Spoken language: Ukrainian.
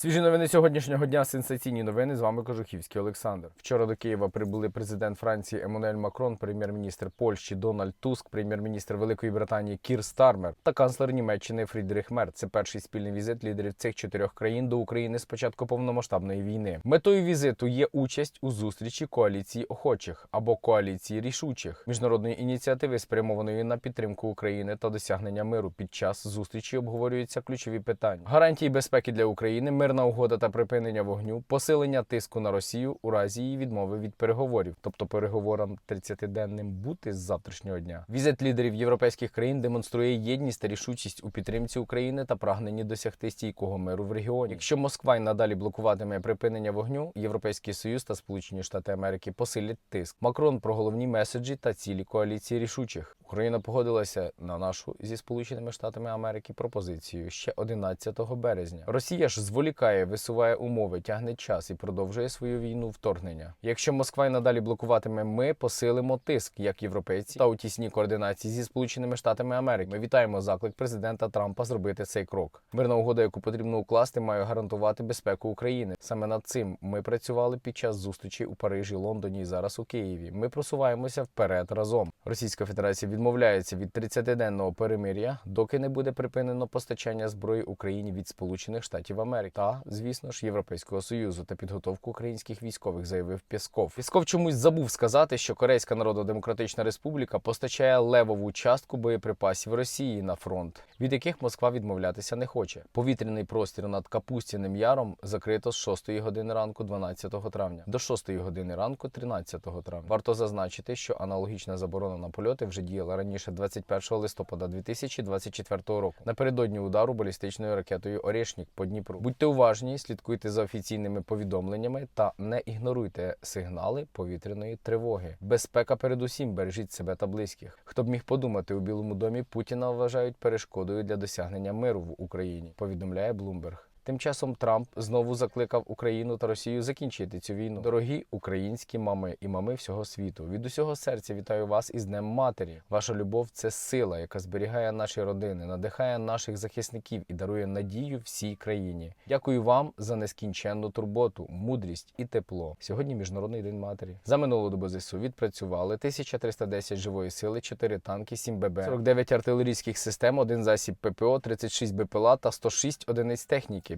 Свіжі новини сьогоднішнього дня. Сенсаційні новини. З вами Кожухівський Олександр. Вчора до Києва прибули президент Франції Еммануель Макрон, прем'єр-міністр Польщі Дональд Туск, прем'єр-міністр Великої Британії Кір Стармер та канцлер Німеччини Фрідріх Мерц. Це перший спільний візит лідерів цих чотирьох країн до України з початку повномасштабної війни. Метою візиту є участь у зустрічі коаліції охочих або коаліції рішучих міжнародної ініціативи, спрямованої на підтримку України та досягнення миру. Під час зустрічі обговорюються ключові питання: гарантії безпеки для України, мирна угода та припинення вогню, посилення тиску на Росію у разі її відмови від переговорів, тобто переговорам 30-денним бути з завтрашнього дня. Візит лідерів європейських країн демонструє єдність та рішучість у підтримці України та прагненні досягти стійкого миру в регіоні. Якщо Москва й надалі блокуватиме припинення вогню, Європейський Союз та Сполучені Штати Америки посилять тиск. Макрон про головні меседжі та цілі коаліції рішучих. Україна погодилася на нашу зі Сполученими Штатами Америки пропозицію ще 11 березня. Росія ж зволікає, висуває умови, тягне час і продовжує свою війну вторгнення. Якщо Москва й надалі блокуватиме, ми посилимо тиск як європейці та у тісній координації зі Сполученими Штатами Америки. Ми вітаємо заклик президента Трампа зробити цей крок. Мирна угода, яку потрібно укласти, має гарантувати безпеку України. Саме над цим ми працювали під час зустрічі у Парижі, Лондоні і зараз у Києві. Ми просуваємося вперед разом. Російська Федерація відмовляється від 30-денного перемир'я, доки не буде припинено постачання зброї Україні від Сполучених Штатів Америки та, звісно ж, Європейського союзу та підготовку українських військових, заявив Пєсков. Пєсков чомусь забув сказати, що Корейська Народно-Демократична Республіка постачає левову частку боєприпасів Росії на фронт, від яких Москва відмовлятися не хоче. Повітряний простір над Капустяним Яром закрито з 6 години ранку 12 травня до 6 години ранку 13 травня. Варто зазначити, що аналогічна заборона на польоти вже діяла раніше 21 листопада 2024 року. Напередодні удару балістичною ракетою Орєшнік по Дніпру. Будьте уважні, слідкуйте за офіційними повідомленнями та не ігноруйте сигнали повітряної тривоги. Безпека передусім бережіть себе та близьких. Хто б міг подумати, у Білому домі Путіна вважають перешкодою для досягнення миру в Україні. Повідомляє Блумберг. Тим часом Трамп знову закликав Україну та Росію закінчити цю війну. Дорогі українські мами і мами всього світу. Від усього серця вітаю вас із Днем Матері. Ваша любов це сила, яка зберігає наші родини, надихає наших захисників і дарує надію всій країні. Дякую вам за нескінченну турботу, мудрість і тепло. Сьогодні міжнародний день матері. За минулу добу ЗСУ відпрацювали 1310 живої сили, 4 танки, 7 ББ, 49 артилерійських систем, 1 засіб ППО, 36 БПЛА та 106 одиниць техніки.